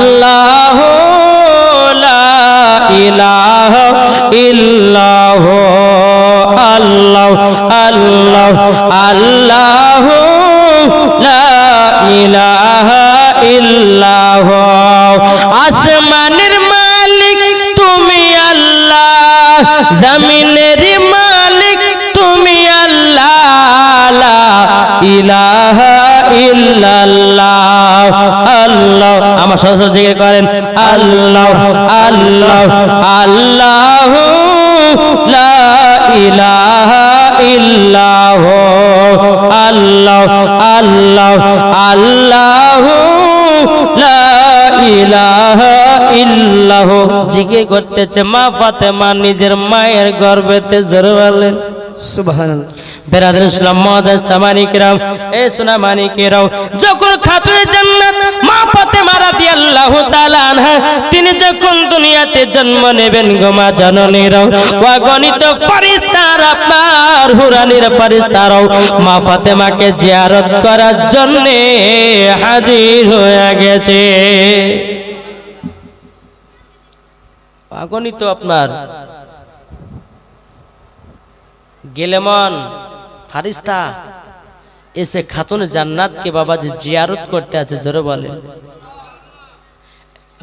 আল্লাহ ইলাহা ইল্লাহ, আল্লাহ আল্লাহ আল্লাহ লা ইলাহা ইল্লাহ। আসমানের মালিক তুমি আল্লাহ, জমিনের মালিক তুমি আল্লাহ ইলাহা ইল্লাল্লাহ। আমার সাথে জিজ্ঞেস করেন, আল্লাহ আল্লাহ আল্লাহ ইলাহা ইল্লাহ, আল্লাহ আল্লাহ আল্লাহ ইল্লাহ। জিজ্ঞেস করতেছে, মা ফাতেমা নিজের মায়ের গর্ভেতে জোরে বলেন সুবহানাল্লাহ। বেরাদের ইসলাম মহাদাস সামানিকেরাম এ সোনা মানিকেরাও, যখন খাতুনে জান্নাত মা ফাতেমা রাদিয়াল্লাহু তাআলা আনহা, তিনি যখন দুনিয়াতে জন্ম নেবেন গো মা জননীরাও অগণিত ফেরেশতারা আপনার হুরানির ফেরেশতারাও মা ফাতেমাকে জিয়ারত করার জন্য হাজির হয়ে গেছে। অগণিত আপনার গেলেমন ফারিস্তা, এসে খাতুন জান্নাতকে যে জিয়ারত করতে আছে, জোরে বলে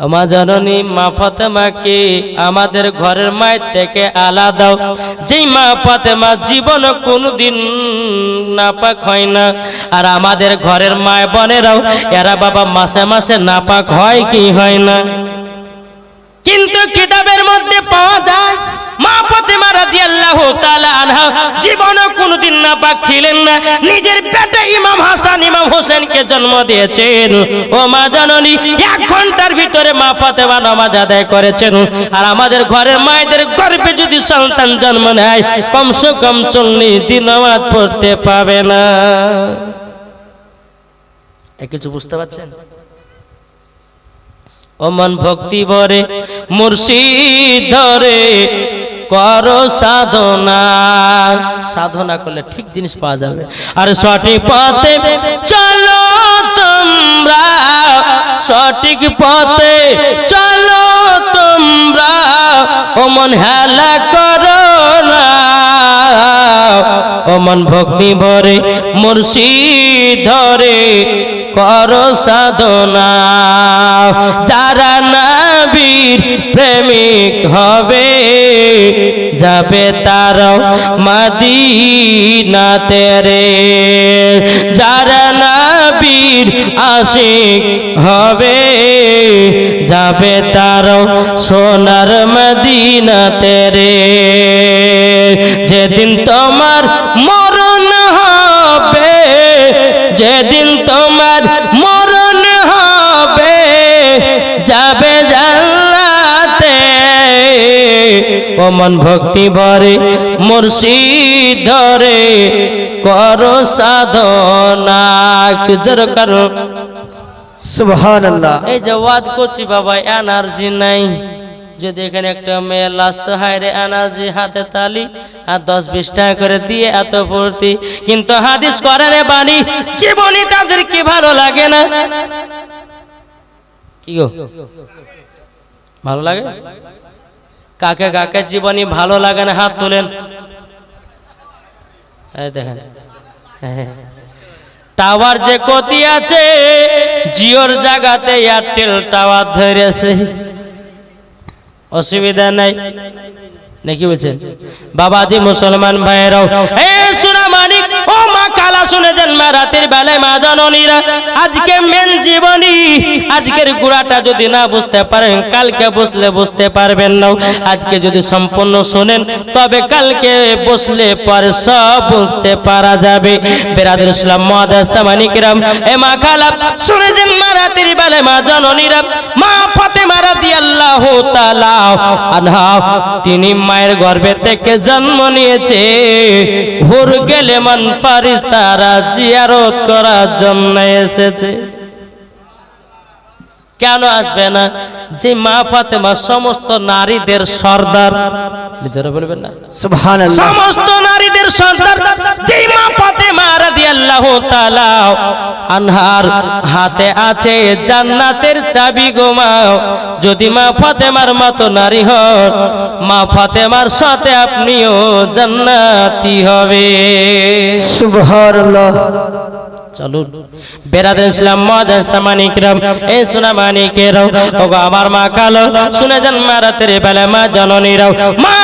আমা জননী মা ফাতেমাকে আমাদের ঘরের মায়ের থেকে আলাদা যেই মা ফাতেমা জীবন কোনদিন নাপাক হয় না। আর আমাদের ঘরের মায় বোনেরাও, এরা বাবা মাসে মাসে নাপাক হয় কি হয় না। কিন্তু কিতাবের মধ্যে পাওয়া যায়। মা ফাতেমা রাদিয়াল্লাহু তাআলা আনহা জীবনে কোনোদিন নাপাক ছিলেন না। নিজের পেটে ইমাম হাসান, ইমাম হোসেনকে জন্ম দিয়েছেন। ও মা জননী, এক ঘণ্টার ভিতরে মা ফাতেমা নামাজ আদায় করেছেন। আর আমাদের ঘরের মায়েদের গর্ভে যদি সন্তান জন্ম নেয়, কমসে কম চল্লিশ দিন নামাজ পড়তে পাবে না। এ কিছু বুঝতে পারছেন? অমন ভক্তি ভরে মুর্শিদ ধরে, করো সাধনা। সাধনা করলে ঠিক জিনিস পাওয়া যাবে। আর সঠিক পথে চলো তোমরা, সঠিক পথে চলো তোমরা। অমন হেলা করো না অমন ভক্তি ভরে মুর্শিদ ধরে কর সাধনা। যারা নাবীর প্রেমিক হবে যাবে তার মাদিনাতে রে। যারা নবীর আশিক হবে, যাবে তার সোনার মদিনাতে রে। যেদিন তোমার মরণ হবে, যেদিন তোমার মরণ অমন ভক্তি ভরে মুর্শিদ ধরে। করো সাধনা জোর করো। সুবহানাল্লাহ। এই যে ওয়াদ করছি বাবা এনার্জি নাই। যদি এখানে একটা মেয়ে লাস্ট হায় রে এনার্জি হাতে তালি আর দশ বিশ টাকা করে দিয়ে এত কিন্তু হাদিস করে রে বাণী জীবনী তাদের কি ভালো লাগে না? কি গো? ভালো লাগে? কাকে কাকে জীবনী ভালো লাগে না, হাত তোলেন। দেখেন। টাওয়ার যে কতি আছে, জিওর জায়গাতে এয়ারটেল টাওয়ার ধরেছে। অসুবিধা নাই। নাকি বলছেন বাবাজি মুসলমান মানিক কালা শুনে যান মা, রাতের বেলায় মা জননীরা। আজকে মেন জীবনী, আজকের গুড়াটা যদি না বুঝতে পারেন, কালকে বসলে বুঝতে পারবেন না। আজকে যদি সম্পূর্ণ শোনেন, তবে কালকে বসলে পরে সব বুঝতে পারা যাবে। বেরাদের ইসলাম মহাদাসা মানিকরাম, এ মা খালা শুনে যান মা, রাতের বেলায় মা জননীরা। মা ফাতেমা রাদিয়াল্লাহু তাআলা আনহা, তিনি মায়ের গর্ভে থেকে জন্ম নিয়েছে। হুর গেলে মন মান ফারিস্তারা জিয়ারত করার জন্য এসেছে। কেন আসবে না? যে মা ফাতেমা সমস্ত নারীদের সর্দার। নিজেরা বলবেন না? সমস্ত নারীদের সন্তান যেই মা ফাতেমা রাদিয়াল্লাহু তাআলা আনহার হাতে আছে জান্নাতের চাবি গো মা। যদি মা ফাতেমার মতো নারী হন মা ফাতেমার সাথে আপনিও জান্নাতি হবে। সুবহানাল্লাহ। চলুন। বেড়াতে ইসলাম মহাদান সামানিকরাম এ সোনা মানিকেরাও ওগো আমার মা কালো। শুনে যান মা রাতের বেলা মা জননীরাও মা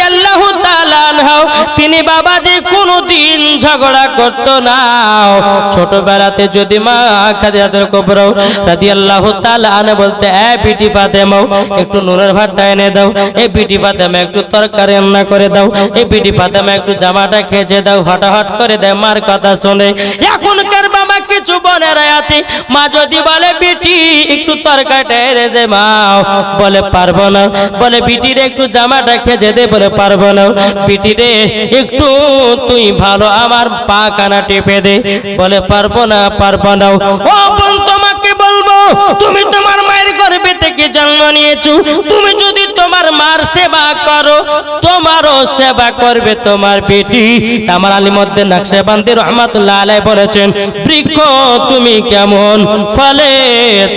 রাদি তিনি বাবাজি কোনোদিন ঝগড়া করতো না। ছোটবেলাতে যদি মা আল্লাহ বলতে, এ একটু নুনের ভাতটা এনে দাও। এই বিটি একটু তরকারি রান্না করে দাও। ফাতেমা, একটু জামাটা দাও। করে দেয় মার কথা শুনে। এখনকার বাবা কিছু বোনেরা আছে। মা যদি বলে, বিটি, একটু তরকারিটা এনে দে মা। বলে, পারব না। বলে, বিটির একটু জামাটা খেয়ে দে, বলে পারব না। পিটি রে একটু তুই ভালো আমার পা কানা টেপে দে। বলে, পারব না পারব না। ও তোমাকে তুমি তোমার মায়ের গর্ভে থেকে জন্ম নিয়েছো। তুমি যদি তোমার মার সেবা করো তোমারও সেবা করবে তোমার বেটি। আমার আলিমদ্দে নাকশেবান্দি রহমাতুল্লাহ আলাই বলেছেন বৃক্ষ তুমি কেমন? ফলে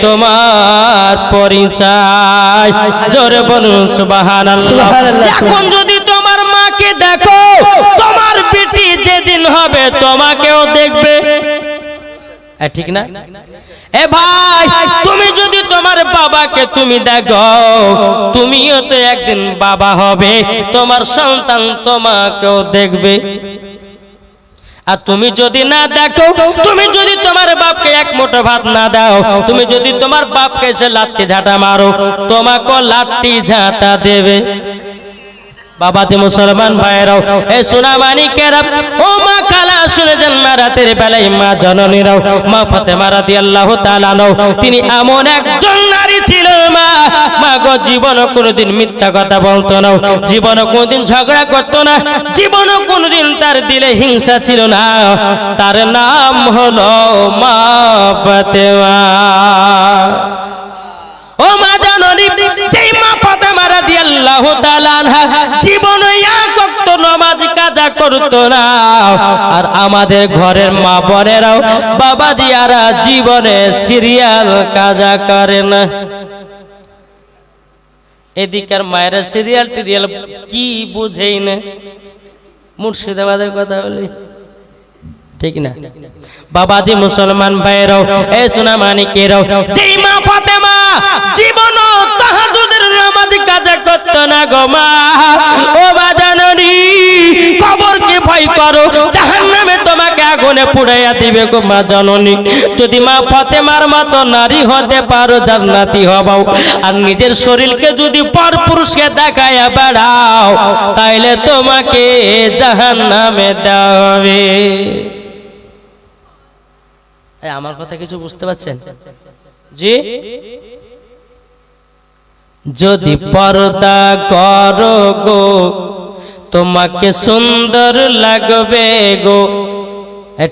তোমার পরিচয়। জোরে বলুন সুবহানাল্লাহ। এখন যদি তোমার মাকে দেখো তোমার বেটি যেদিন হবে তোমাকেও দেখবে। ঠিক না? এ ভাই, তুমি যদি তোমার বাবাকে তুমি দেখো, তুমিও তো একদিন বাবা হবে, তোমার সন্তান তোমাকেও দেখবে। আর তুমি যদি না দেখো, তুমি যদি তোমার বাপকে এক মুঠো ভাত না দাও, তুমি যদি তোমার বাপকে এসে লাত্তি ঝাঁটা মারো, তোমাকেও লাত্তি ঝাঁটা দেবে। বাবাতে মুসলমান ভাইরাও এ সোনা মানিকেরা ও মা কালা শুনে যান রাতের বেলায় মা জননীরাও, মা ফাতেমা রাদিয়াল্লাহু তাআলা নাও, তিনি এমন একজন নারী ছিল মা মা গো জীবনও কোনোদিন মিথ্যা কথা বলতো না, জীবনও কোনোদিন ঝগড়া করতো না, জীবনও কোনোদিন তার দিলে হিংসা ছিল না, তার নাম হলো মা ফাতেমা। ও মা জাননি, যেই মা আর আমাদের ঘরের মা বোনেরাও, বাবা দিয়ারা জীবনে সিরিয়াল কাজা মায়েরা সিরিয়াল টিরিয়াল কি বুঝেই না। মুর্শিদাবাদের কথা বলি। ঠিক না? বাবাজি মুসলমান ভাইরাও এ সোনা মানিকেরাও কাজা করত না ভয় করো? জাহান্নামে তোমাকে আগুনে পুড়াইয়া দিবে গো মা জননী। যদি মা ফাতেমার মতো নারী হতে পারো, জান্নাতি হবাও। আর নিজের শরীরকে যদি পর পুরুষকে দেখায়া বেড়াও, তাইলে তোমাকে জাহান্নামে দেওয়া আমার কথা কিছু বুঝতে পারছেন? জি? যদি পর্দা করো গো তোমাকে সুন্দর লাগবে গো।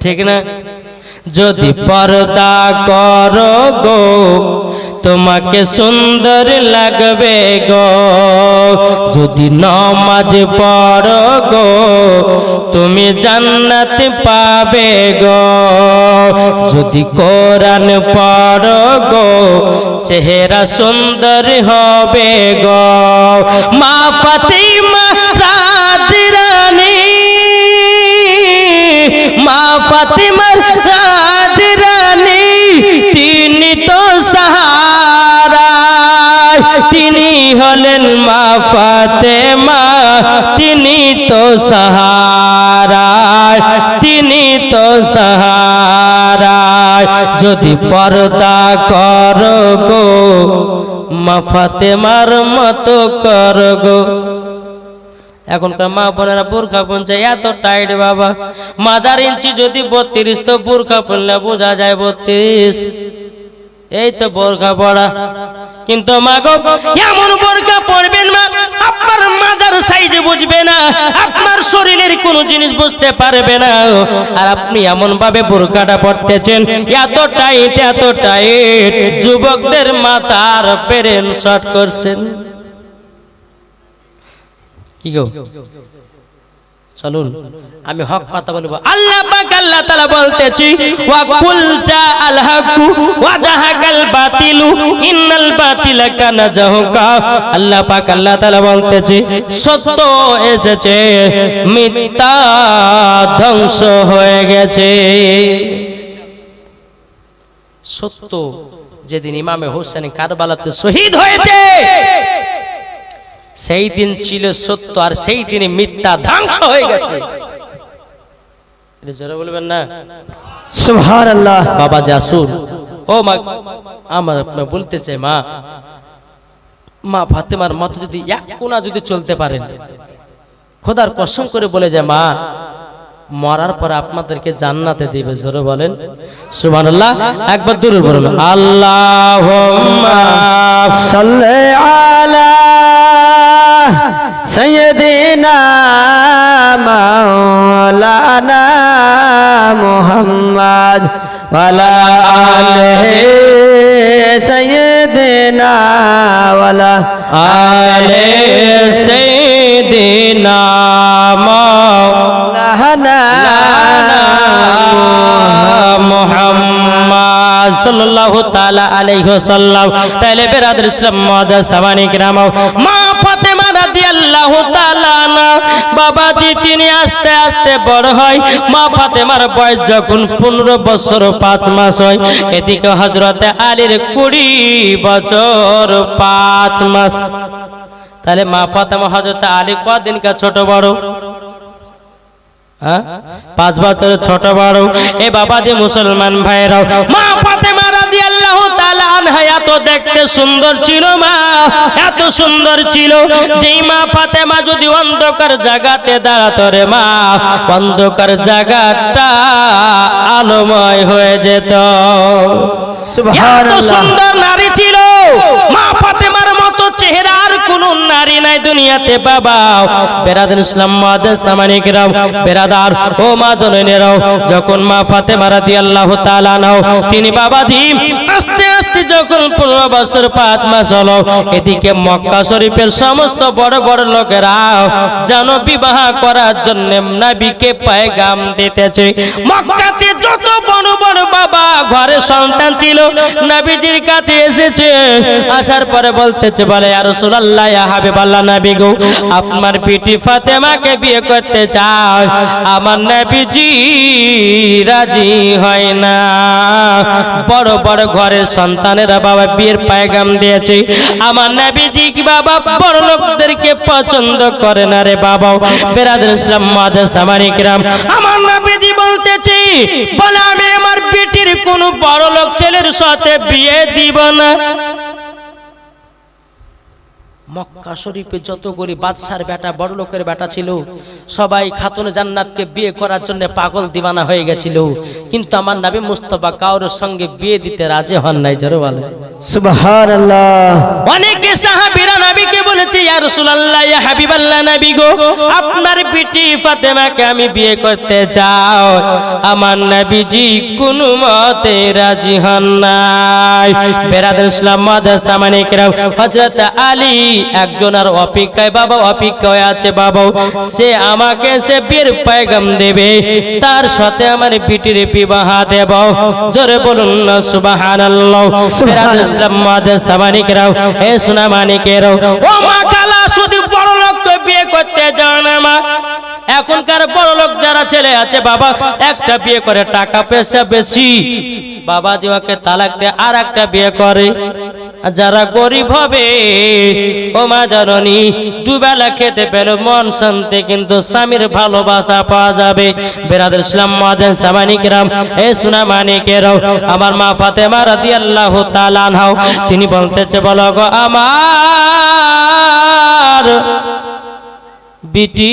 ঠিক না? যদি পর্দা করো গো, তোমাকে সুন্দর লাগবে গো। যদি নমাজ পড়ো গো, তুমি জান্নাত পাবে গো। যদি কোরআন পড়ো গো, চেহারা সুন্দর হবে গো। মা ফাতিমা রাজ রানী, মা ফাতিমার হলেন মা ফাতেমা, তিনি তো সাহারা তিনি তো সাহারা যদি পর্দা করো গো, মা ফাতেমার মতো কর গো। এখনকার মা বোনেরা বোরখা পৌঁছে এত টাইট বাবা। মাজার ইঞ্চি যদি বত্রিশ, তো বোরখা পড়লে বোঝা যায় বত্রিশ। এই তো বোরখা পড়া। কিন্তু মা গো এমন বোরখা পড়বেন মা আপনার মাজার সাইজে বুঝবে না। আপনার শরীরের কোনো জিনিস বুঝতে পারবে না। আর আপনি এমন ভাবে বোরখাটা পড়তেছেন এত টাইট এত টাইট যুবকদের মাথার পেরেন, শর্ট করছেন। কি গো? চলুন, আমি হক কথা বলব। আল্লাহ পাক আল্লাহ তাআলা বলতেছি ওয়া কুল জা আল হাকু ওয়া জাহাকাল বাতিলু, ইন্নাল বাতিলা কানা জাহুকা। আল্লাহ পাক আল্লাহ তাআলা বলতেছি, সত্য এসেছে, মিথ্যা ধ্বংস হয়ে গেছে। সত্য, যেদিন ইমামে হোসেন কারবালাতে শহীদ হয়েছে সেই দিন ছিল সত্য আর সেই দিনে মিথ্যা ধ্বংস হয়ে গেছে। বলবেন না? সুবহান আল্লাহ বাবা জাসুর ও মা আমার বলতে চাই মা মা ফাতেমার মতো যদি এক কোনা যদি চলতে পারেন খোদার কসম করে বলে যায় মা মরার পর আপনাদেরকে জান্নাতে দিবে জোরে বলেন। সুবহানাল্লাহ একবার দূরে বলুন আল্লাহ সাল্লি আলা সাইয়্যিদিনা মাওলানা মুহাম্মদ ওয়ালা আলিহি সাইয়্যিদিনা ওয়ালা আলে লাহানা মোহাম্মদ সাল্লাল্লাহু তাআলা আলাইহি ওয়াসাল্লাম তাইলে বেরাদর ইসলাম মাদার সামানি গ্রাম মা ফাতেমা রাদিয়াল্লাহু বাবাজি, তিনি আস্তে আস্তে বড় হয়। মা ফাতেমার বয়স যখন 15 বছর 5 মাস হয়। এদিকে আলীর 20 বছর 5 মাস। তাহলে মা ফাতেমা আলী ছোট বড়? হ্যাঁ? পাঁচ বছরের ছোট বড়। এ বাবা যে মুসলমান ভাইরাও মা ফাতেমা আনহা এত দেখতে সুন্দর ছিল মা এত সুন্দর ছিল। যেই মা ফাতেমা যদি অন্ধকার জায়গাতে দাঁড়াতো রে মা অন্ধকার জায়গাটা আলোময় হয়ে যেত। এত সুন্দর নারী ছিল। মা ফাতেমার মতো চেহারা আর কোন নারী নাই দুনিয়াতে বাবা। বেরাদার ইসলাম মাদার সামানিকরাম বেরাদার ও মা জননেরাও যখন মা ফাতেমা রাদিয়াল্লাহু তাআলা নাও তিনি বাবাজি আস্তে আস্তে যখন পনেরো বছর পাঁচ মাস হলো, এদিকে মক্কা শরীফের সমস্ত বড় বড় লোকেরা যেন বিবাহ করার জন্য নাবিকে পায়গাম দিতেছে। মক্কাতে যত বন বাবা ঘরে সন্তান ছিল, নবীজির কাছে এসেছে। আসার পরে বলতেছে, বলে আর রাসূলুল্লাহ, ইয়া হাবিবাল্লাহ নবী গো, আপনার পিটি ফাতেমাকে বিয়ে করতে চাও। আমার নবীজি রাজি হয় না। বড় বড় ঘরের সন্তানেরা বাবা বিয়ের পায়গাম দিয়েছে। আমার নবীজি কি বাবা বড় লোকদেরকে পছন্দ করে না রে বাবা? বেরাদের ইসলাম মাদার সামানিকরাম আমার নবীজি বলতেছি বলে আমি আমার বেটির কোনো বড় লোক ছেলের সাথে বিয়ে দিব না। মক্কা শরীফে যত গরিব বাদশার বেটা বড় লোকের বেটা ছিল সবাই খাতুন জান্নাতকে বিয়ে করার জন্য পাগল দিবানা হয়ে গেছিল। কিন্তু আমার নবী মুস্তফা কাউরের সঙ্গে বিয়ে দিতে রাজি হন নাই জোরে বলে সুবহানাল্লাহ। অনেকে সাহাবীরা নবীকে বলেছে ইয়া রাসূলুল্লাহ ইয়া হাবিবাল্লাহ নবী গো আপনার বিটি ফাতেমাকে আমি বিয়ে করতে চাও। আমার নবীজি কোন মতে রাজি হন নাই। ইসলাম হযরত আলী একজনের অপেক্ষায় বাবা অপেক্ষায় আছে বাবা সে আমাকে সে বীর পায়গাম দেবে তার সাথে আমার বিটির বিবাহ দেব। জোরে বলুন না সুবহানাল্লাহ। বেরাদার ইসলাম মাদার সামানিকরাও এ সোনা মানিকেরাও ও মা কালা শুধু বড় লোককে বিয়ে করতে যাও না মা। এখনকার বড় লোক যারা ছেলে আছে বাবা একটা বিয়ে করে টাকা পয়সা বেশি। বাবা দিওয়াকে তালাক দিয়ে আর একটা বিয়ে করে। আর যারা গরিব হবে, ও মা জননী, দুবেলা খেতে পেল মন শান্তি, কিন্তু স্বামীর ভালোবাসা পাওয়া যাবে। বেরাদের ইসলাম মাদেন সামানিকরাম এ সোনা মানিকেরাও আমার মা ফাতেমা রাদিয়াল্লাহু তাআলা আনহা, তিনি বলতেছে, বলো গো আমার বিটি,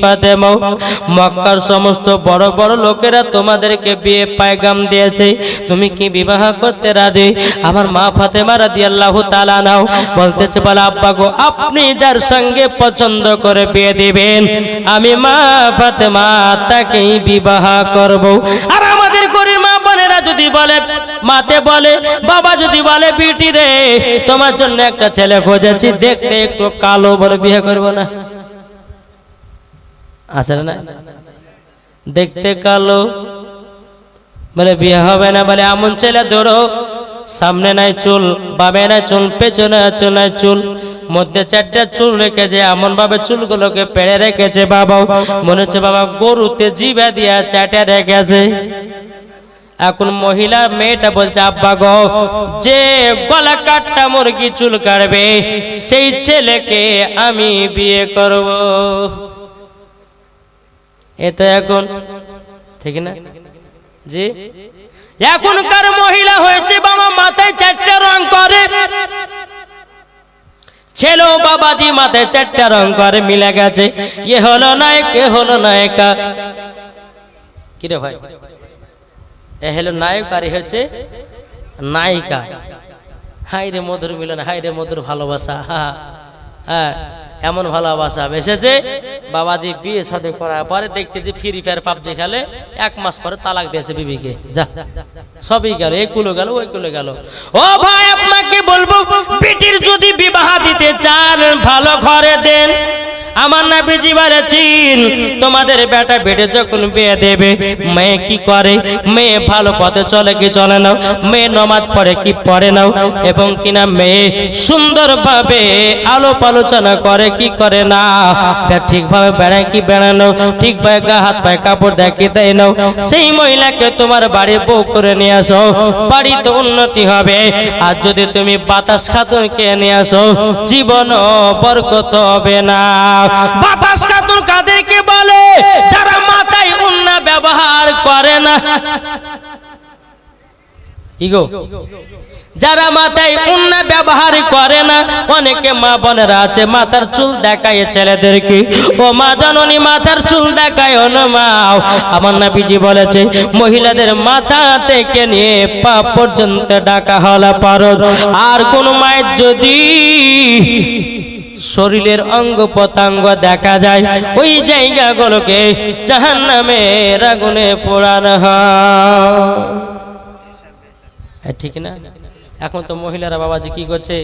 ফাতেমা, মক্কার সমস্ত বড় বড় লোকেরা তোমাদেরকে বিয়ে পায়গাম দিয়েছে। তুমি কি বিবাহ করতে রাজি? আমার মা ফাতেমা রাদিয়াল্লাহু তাআলা নাও বলতেছে, বলে, আব্বা গো, আপনি যার সঙ্গে পছন্দ করে বিয়ে দিবেন, আমি মা ফাতেমা তাকেই বিবাহ করব। আর আমাদের গরিব মা বোনেরা যদি বলে, মাতে বলে, বাবা যদি বলে, বিটি রে, তোমার জন্য একটা ছেলে খোঁজেছি, দেখতে একটু কালো বলে বিয়ে করব না। আছে না দেখতে কালো। বলে, বিয়ে হবে না। বলে, এমন ছেলে ধরো, সামনে নাই চুল, বামে নাই চুল, পেছনে আছে নাই চুল, মধ্যে চারটা চুল রেখেছে এমন ভাবে চুলগুলোকে পেড়ে রেখেছে বাবা মনে হচ্ছে বাবা গরুতে জিভে দিয়া চাটে রেখেছে। এখন মহিলা মেয়েটা বলছে, আব্বা গো, যে গলা কাটটা মুরগি চুল কাটবে, সেই ছেলেকে আমি বিয়ে করব। এ তো এখন, ঠিক না? জি? এখনকার মহিলা হয়েছে, বাবা মাথায় চারটা রং করে। ছেলেও বাবাজি মাথায় চারটা রং করে, মিলে গেছে। এ হলো নায়ক, এ হলো নায়িকা। কিরে ভাই? এ হলো নায়ক আর হচ্ছে নায়িকা। হাই রে মধুর মিলন হাই রে মধুর ভালোবাসা। হ্যাঁ হ্যাঁ এমন ভালোবাসা এসেছে বাবাজি বিয়ে সাথে করার পরে দেখছে যে ফ্রি ফায়ার পাবজি খেলে এক মাস পরে তালাক দিয়েছে বিবিকে। যা, সবই গেল এই কুলো গেল ওই কুলো গেল। ও ভাই, আপনাকে বলব বেটির যদি বিবাহ দিতে চান, ভালো ঘরে দেন। আমার না বেজি বলেছেন তোমাদের বেটা বেটে যখন বিয়ে দেবে, মেয়ে কি করে? মেয়ে ভালো পথে চলে কি চলে নাও মেয়ে নমাজ পড়ে কি পড়ে নাও এবং কিনা মেয়ে সুন্দরভাবে আলোপ আলোচনা করে কি করে না? ঠিকভাবে বেড়ায় কি বেড়ানো ঠিকভাবে গা, হাত পায়ে কাপড় দেখে দেয় নাও সেই মহিলাকে তোমার বাড়ি বউ করে নিয়ে আসো, বাড়িতে উন্নতি হবে। আর যদি তুমি বাতাস খাতুনকে নিয়ে আসো জীবন বরকত হবে না। বাতাস কাদেরকে বলে, যারা মাথায় উন্না ব্যবহার করে না। যারা মাথায় উন্না ব্যবহার করে না, অনেকে মা বোনেরা আছে, মাথার চুল দেখায় ছেলেদেরকে। ও মা জননী, মাথার চুল দেখায় না মাও আমার নাবিজি বলেছে, মহিলাদের মাথা থেকে নিয়ে পা পর্যন্ত ডাকা হলা পারদ আর কোন মায়ের যদি শরীরের অঙ্গ প্রত্যঙ্গ দেখা যায়। ওই জায়গাগুলোকে জাহান নামে আগুনে পোড়ানো হয়। হ্যাঁ, ঠিক না? এখন তো মহিলারা বাবাজি কি করছে?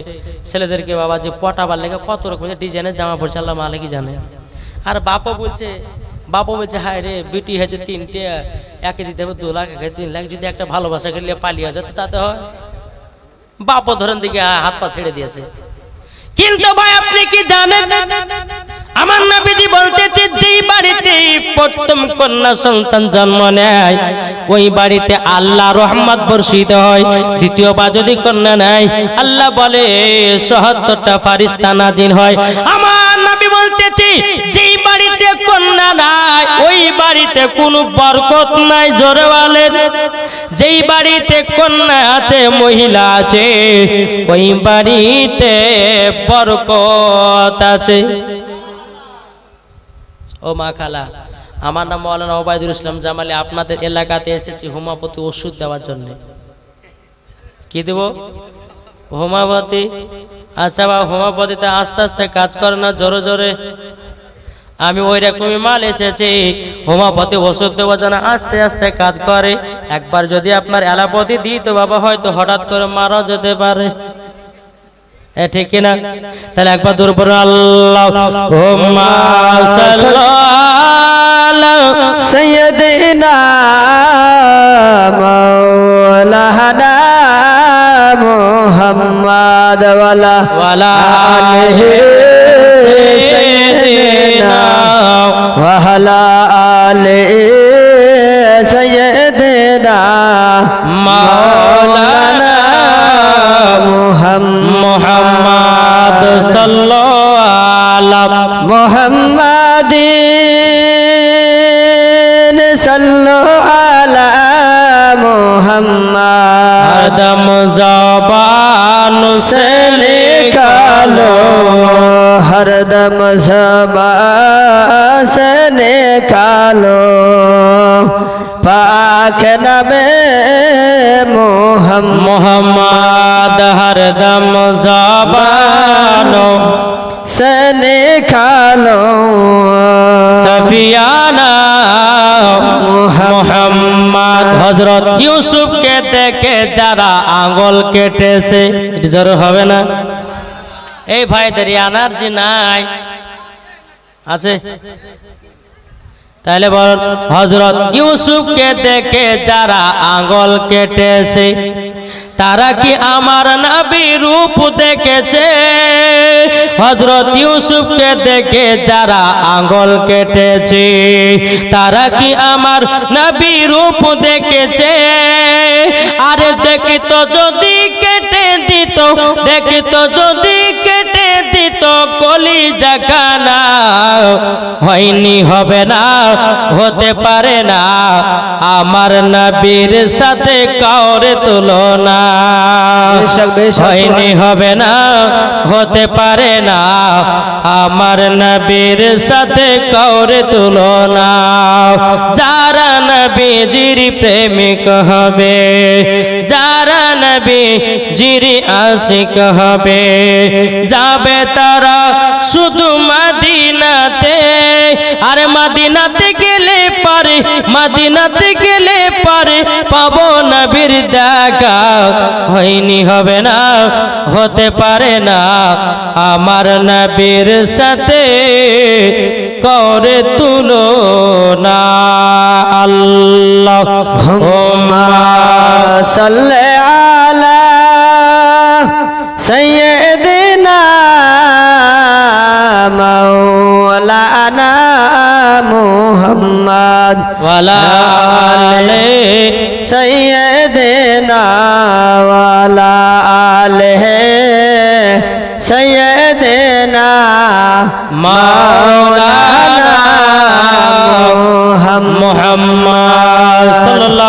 ছেলেদেরকে বাবাজি পটাবার লেগে কত রকমের ডিজাইনের জামা পড়ছে আল্লাহ মালিকই জানে। আর বাপও বলছে বাপও বলছে হায় রে বিটি হয়েছে তিনটে একে দিতে হবে দু লাখ একে তিন লাখ যদি একটা ভালোবাসা খেলে পালিয়ে যেত তাতে হয়। বাপও ধরেন দিকে হাত পা ছেড়ে দিয়েছে। কিন্তু ভাই, আপনি কি জানেন? আমার নবীজি বলতেছে, যেই বাড়িতে প্রথম কন্যা সন্তান জন্ম নেয়, ওই বাড়িতে আল্লাহ রহমত বর্ষিত হয়। দ্বিতীয়বার যদি কন্যা নেয়, আল্লাহ বলে, সহত্তরটা ফারিস্তা নাজিল হয়। আমার বলতেছে যেই বাড়িতে কন্যা নাই, ওই বাড়িতে কোনো বরকত নাই, জোরে বলেন। যেই বাড়িতে কন্যা আছে, মহিলা আছে, ওই বাড়িতে বরকত আছে। ও মা খালা, আমার নাম মৌলানা ওবায়দুল ইসলাম জামালি, আপনাদের এলাকাতে এসেছি হোমিওপ্যাথি ওষুধ দেওয়ার জন্য। কি দেব? হোমিওপ্যাথি আচ্ছা বা হোমাপতিতে আস্তে আস্তে কাজ করে না, জোরে জোরে। আমি ওই রকমই মাল এসেছি হোমাপতি ওষুধ দেবো যেন আস্তে আস্তে কাজ করে। একবার যদি আপনার এলাপতি দিই তো বাবা, হয়তো হঠাৎ করে মারা যেতে পারে। ঠিক কিনা? তাহলে একবার দূর পর আল্লাহ। সৈয়দিনা মোহাম্মদ ওয়ালা ওয়ালা আলহি সাইয়্যিদিনা ওয়ালা से निकालो पाक नबे मोहम्मद মোহাম্মদ হরদম জবানো से निकालो সফিয়ানা মোহাম্মদ হজরত ইউসুফকে দেখে যারা আঙ্গল কেটেছে এটা জোর হবে না এই ভাইদের এনার্জি নাই। আছে? তাহলে বল হজরত ইউসুফকে দেখে যারা আঙ্গল কেটেছে, তারা কি আমার নবী রূপ দেখেছে? হজরত ইউসুফকে দেখে যারা আঙ্গল কেটেছে, তারা কি আমার নবী রূপ দেখেছে? আরে দেখিত যদি কেটে দিত দেখিত যদি কেটে দিত কলি জাকানা হয়নি হবে না হতে পারে না। আমার নবীর সাথে কাউরে তুলনা হয়নি হবে না হতে পারে না। আমার নবীর সাথে কাউরে তুলনা যারা নবীজির প্রেমিক হবে যারা নবী জিরি আশিক হবে যাবে তারা শুধু মাদিনাতে, আর মাদিনাতে গেলে পারে, মাদিনাতে গেলে পারে, পাবো না বীর দেখা। হয়নি হবে না, হতে পারে না। আমার নবীর সাথে করে তুলো না আল্লাহ সাল্লে আলা সৈয়দিনা مولانا محمد ولا آل سيدنا ولا آل سيدنا مولانا محمد صلى الله